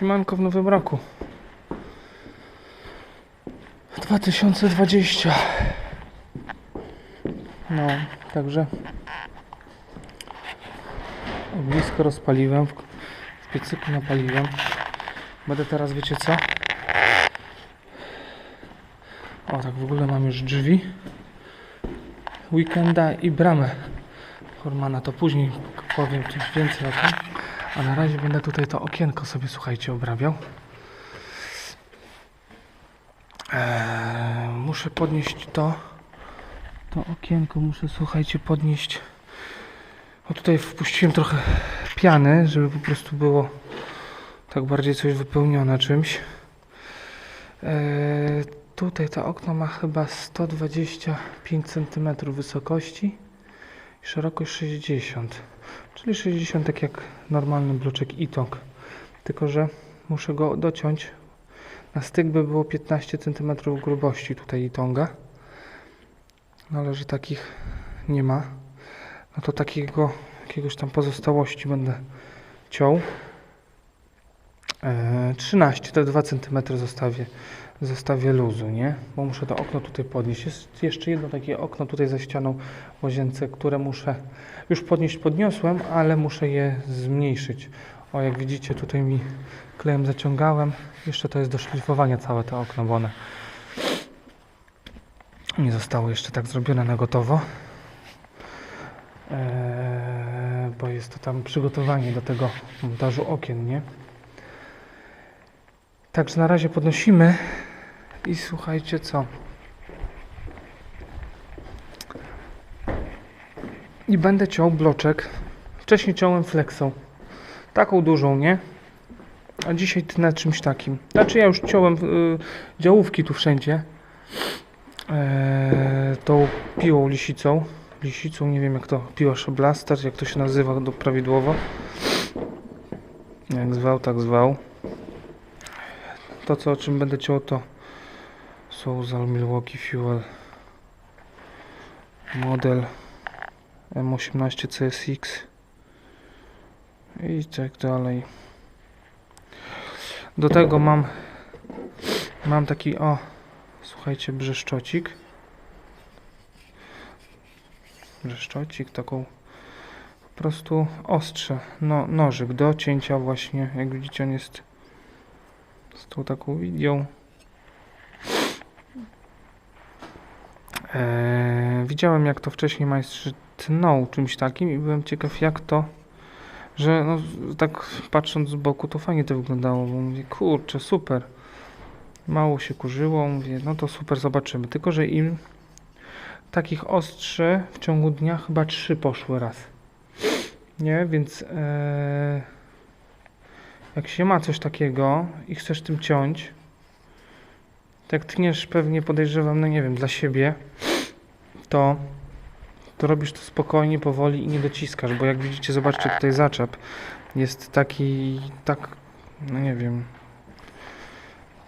Siemanko w Nowym Roku. 2020. No, także ognisko rozpaliłem, w, piecyku napaliłem. Będę teraz, wiecie co? O, tak w ogóle mam już drzwi. Weekenda i bramę Hormana, to później powiem coś więcej o tym. A na razie będę tutaj to okienko sobie, słuchajcie, obrabiał. Eee, muszę podnieść to. To okienko muszę, słuchajcie, podnieść. O tutaj wpuściłem trochę piany, żeby po prostu było tak bardziej coś wypełnione czymś. Eee, tutaj to okno ma chyba 125 cm wysokości i szerokość 60 czyli 60 tak jak normalny bloczek itok. Tylko że muszę go dociąć na styk by było 15 cm grubości tutaj itonga. No ale że takich nie ma no to takiego jakiegoś tam pozostałości będę ciął. Eee, 13 te 2 cm zostawię zostawię luzu, nie? Bo muszę to okno tutaj podnieść. Jest jeszcze jedno takie okno tutaj za ścianą w łazience, które muszę już podnieść, podniosłem, ale muszę je zmniejszyć. O, jak widzicie, tutaj mi klejem zaciągałem. Jeszcze to jest do szlifowania całe to okno, bo one nie zostało jeszcze tak zrobione na gotowo. Eee, bo jest to tam przygotowanie do tego montażu okien, nie? Także na razie podnosimy i słuchajcie co. I będę ciął bloczek. Wcześniej ciąłem flexą. Taką dużą, nie? A dzisiaj na czymś takim. Znaczy ja już ciąłem y, działówki tu wszędzie. Eee, tą piłą lisicą. Lisicą, nie wiem jak to, piła szablaster, jak to się nazywa do prawidłowo. Jak zwał, tak zwał. To co o czym będę ciął to Souzal Milwaukee Fuel. Model M18 CSX i tak dalej. Do tego mam mam taki o słuchajcie brzeszczocik. Brzeszczocik taką po prostu ostrze no, nożyk do cięcia właśnie jak widzicie on jest z tą taką widią Eee, widziałem jak to wcześniej majstrzy tnął czymś takim i byłem ciekaw jak to, że no, tak patrząc z boku to fajnie to wyglądało, bo mówię kurczę super, mało się kurzyło, mówię no to super zobaczymy, tylko że im takich ostrzy w ciągu dnia chyba trzy poszły raz, nie, więc eee, jak się ma coś takiego i chcesz tym ciąć, tak tniesz pewnie podejrzewam, no nie wiem, dla siebie, to, to robisz to spokojnie, powoli i nie dociskasz, bo jak widzicie, zobaczcie tutaj zaczep jest taki, tak, no nie wiem,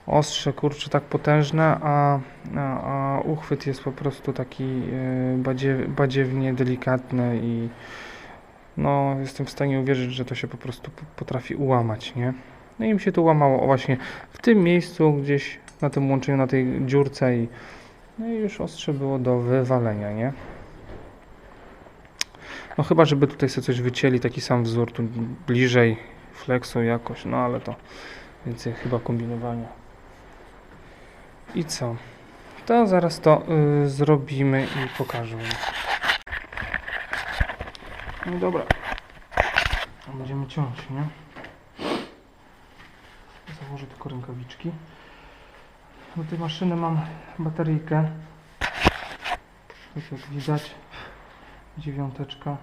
ostrze, kurczę, tak potężne, a, a, a uchwyt jest po prostu taki yy, badziew, badziewnie delikatny i no, jestem w stanie uwierzyć, że to się po prostu potrafi ułamać, nie? No i mi się to łamało właśnie w tym miejscu, gdzieś na tym łączeniu, na tej dziurce i no i już ostrze było do wywalenia, nie? No chyba, żeby tutaj sobie coś wycięli, taki sam wzór, tu bliżej flexu jakoś, no ale to więcej chyba kombinowania. I co? To zaraz to y, zrobimy i pokażę. No dobra. Będziemy ciąć, nie? Założę tylko rękawiczki. Do tej maszyny mam bateryjkę. Tak jak widać, dziewiąteczka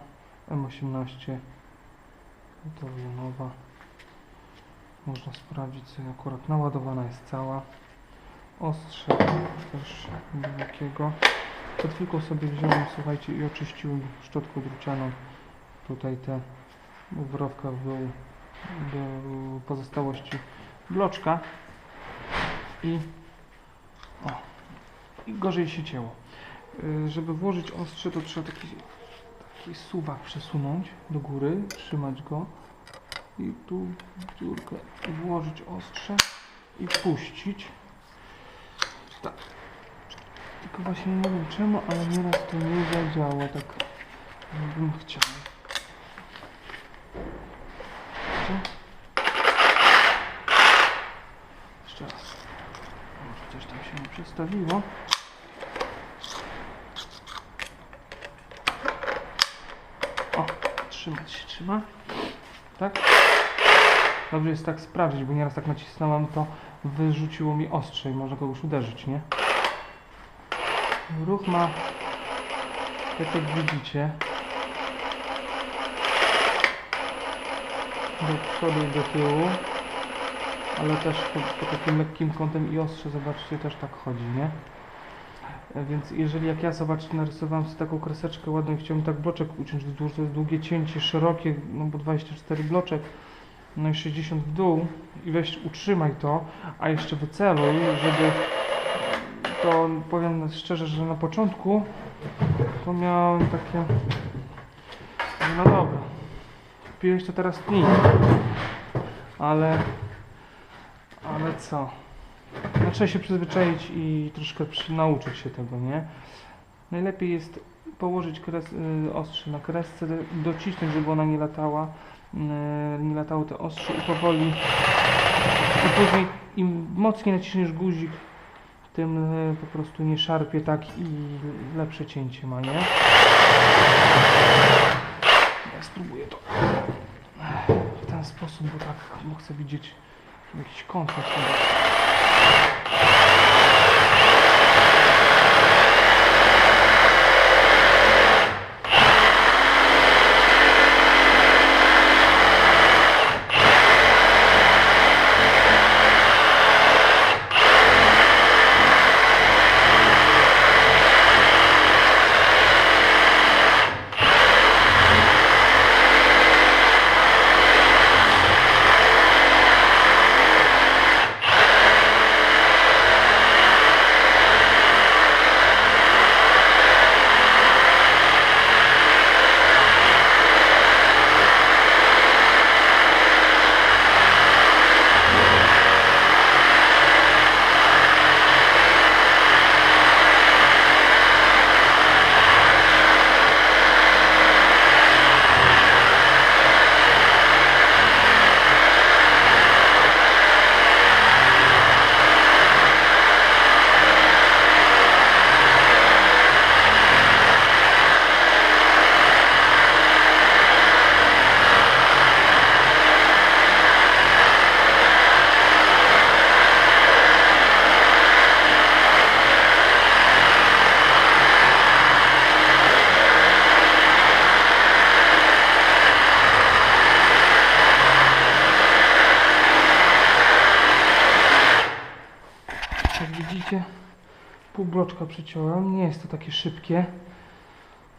M18 gotowa nowa. Można sprawdzić sobie akurat naładowana jest cała. Ostrze też jakiego. Przed chwilką sobie wziąłem, słuchajcie, i oczyściłem szczotką drucianą tutaj te w rowkach był, był pozostałości bloczka i o, i gorzej się cięło. Y, Żeby włożyć ostrze, to trzeba taki, taki suwak przesunąć do góry, trzymać go i tu w dziurkę włożyć ostrze i puścić. Tak. Tylko właśnie nie wiem czemu, ale nieraz to nie zadziała tak jakbym chciał. Jeszcze? Jeszcze raz. Może przestawiło. O, trzymać się trzyma. Tak? Dobrze jest tak sprawdzić, bo nieraz tak nacisnąłem, to wyrzuciło mi ostrze i może kogoś uderzyć, nie? Ruch ma, jak widzicie, do przodu i do tyłu, ale też pod, pod takim lekkim kątem i ostrze, zobaczcie, też tak chodzi, nie? E, Więc jeżeli jak ja zobaczcie, narysowałem sobie taką kreseczkę ładną i chciałbym tak bloczek uciąć wzdłuż, to jest długie cięcie, szerokie, no bo 24 bloczek, no i 60 w dół i weź utrzymaj to, a jeszcze wyceluj, żeby to powiem szczerze, że na początku to miałem takie no dobra, kupiłeś to teraz tnij, ale ale co? No, trzeba się przyzwyczaić i troszkę nauczyć się tego, nie? Najlepiej jest położyć kres, y, ostrze na kresce, docisnąć, żeby ona nie latała, y, nie latało te ostrze i powoli i później im mocniej naciśniesz guzik, tym y, po prostu nie szarpie tak i lepsze cięcie ma, nie? Ja spróbuję to w ten sposób, bo tak chcę widzieć jakiś kąt na Jak widzicie, pół bloczka przyciąłem. Nie jest to takie szybkie.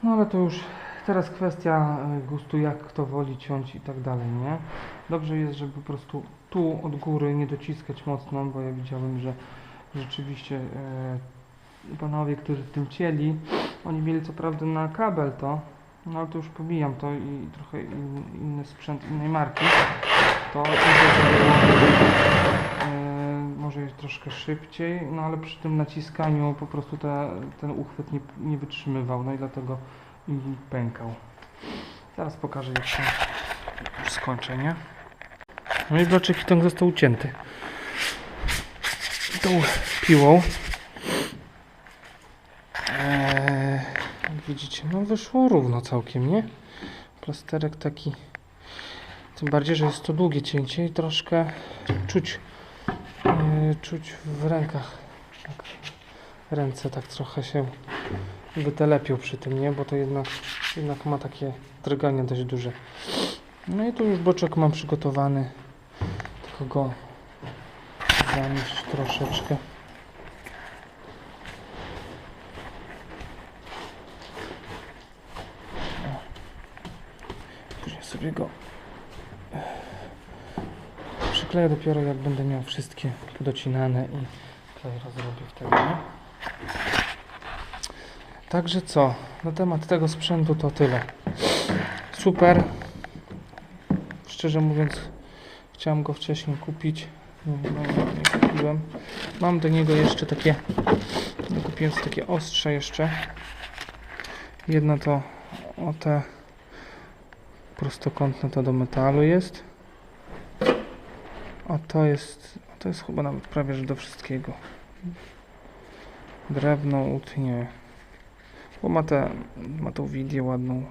No ale to już teraz kwestia e, gustu, jak kto woli ciąć i tak dalej, nie? Dobrze jest, żeby po prostu tu od góry nie dociskać mocno, bo ja widziałem, że rzeczywiście e, panowie, którzy tym cieli, oni mieli co prawda na kabel to, no ale to już pomijam to i trochę in, inny sprzęt innej marki. To może jest troszkę szybciej, no ale przy tym naciskaniu po prostu te, ten uchwyt nie, nie wytrzymywał, no i dlatego pękał. Zaraz pokażę jak to już skończę, nie? No i bloczek i ten został ucięty. Tą piłą. Eee, widzicie, no wyszło równo całkiem, nie? Plasterek taki tym bardziej, że jest to długie cięcie i troszkę czuć, czuć w rękach. Tak, ręce tak trochę się wytelepią przy tym, nie? Bo to jednak, jednak ma takie drgania dość duże. No i tu już boczek mam przygotowany. Tylko go zamieść troszeczkę. Później sobie go przykleję dopiero jak będę miał wszystkie podocinane i klej rozrobię wtedy, nie? Także co, na temat tego sprzętu to tyle. Super. szczerze mówiąc, chciałem go wcześniej kupić. No, nie kupiłem. Mam do niego jeszcze takie, kupiłem takie ostrze jeszcze. Jedno to o te prostokątne to do metalu jest. A to jest, to jest chyba nawet prawie że do wszystkiego. Drewno, utnie. Bo ma, te, ma tą widię ładną.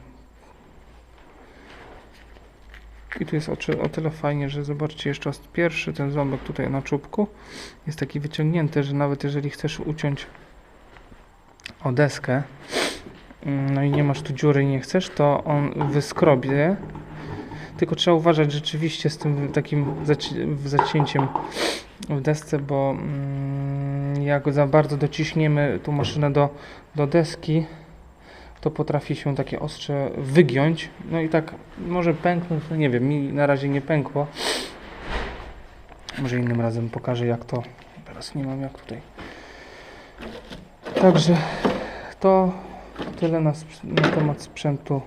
I tu jest o, o tyle fajnie, że zobaczcie jeszcze raz pierwszy ten ząbek tutaj na czubku jest taki wyciągnięty, że nawet jeżeli chcesz uciąć o deskę, mm, no i nie masz tu dziury i nie chcesz, to on wyskrobie. Tylko trzeba uważać rzeczywiście z tym takim zaci- zacięciem w desce, bo mm, jak za bardzo dociśniemy tą maszynę do, do deski, to potrafi się takie ostrze wygiąć. No i tak może pęknąć, no nie wiem, mi na razie nie pękło. Może innym razem pokażę jak to. Teraz nie mam jak tutaj. Także to tyle na, na temat sprzętu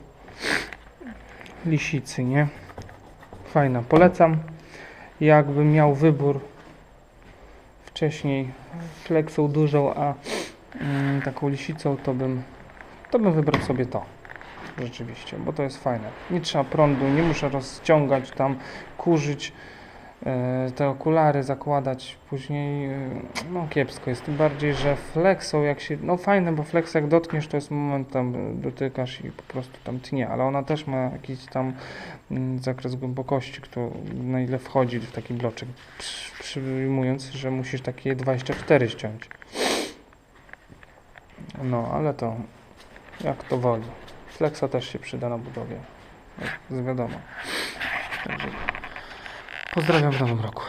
lisicy, nie? Fajna, polecam. Jakbym miał wybór wcześniej flexą dużą, a mm, taką lisicą, to bym, to bym wybrał sobie to. Rzeczywiście, bo to jest fajne. Nie trzeba prądu, nie muszę rozciągać tam, kurzyć te okulary, zakładać później. e, No kiepsko jest. Tym bardziej, że flexą jak się. No fajne, bo flex jak dotkniesz, to jest moment tam e, dotykasz i po prostu tam tnie, ale ona też ma jakiś tam mm, zakres głębokości, kto, na ile wchodzi w taki bloczek. Przy- Przyjmując, że musisz takie 24 ściąć. No, ale to jak to woli. Flexa też się przyda na budowie. Jak wiadomo. Także pozdrawiam w nowym roku.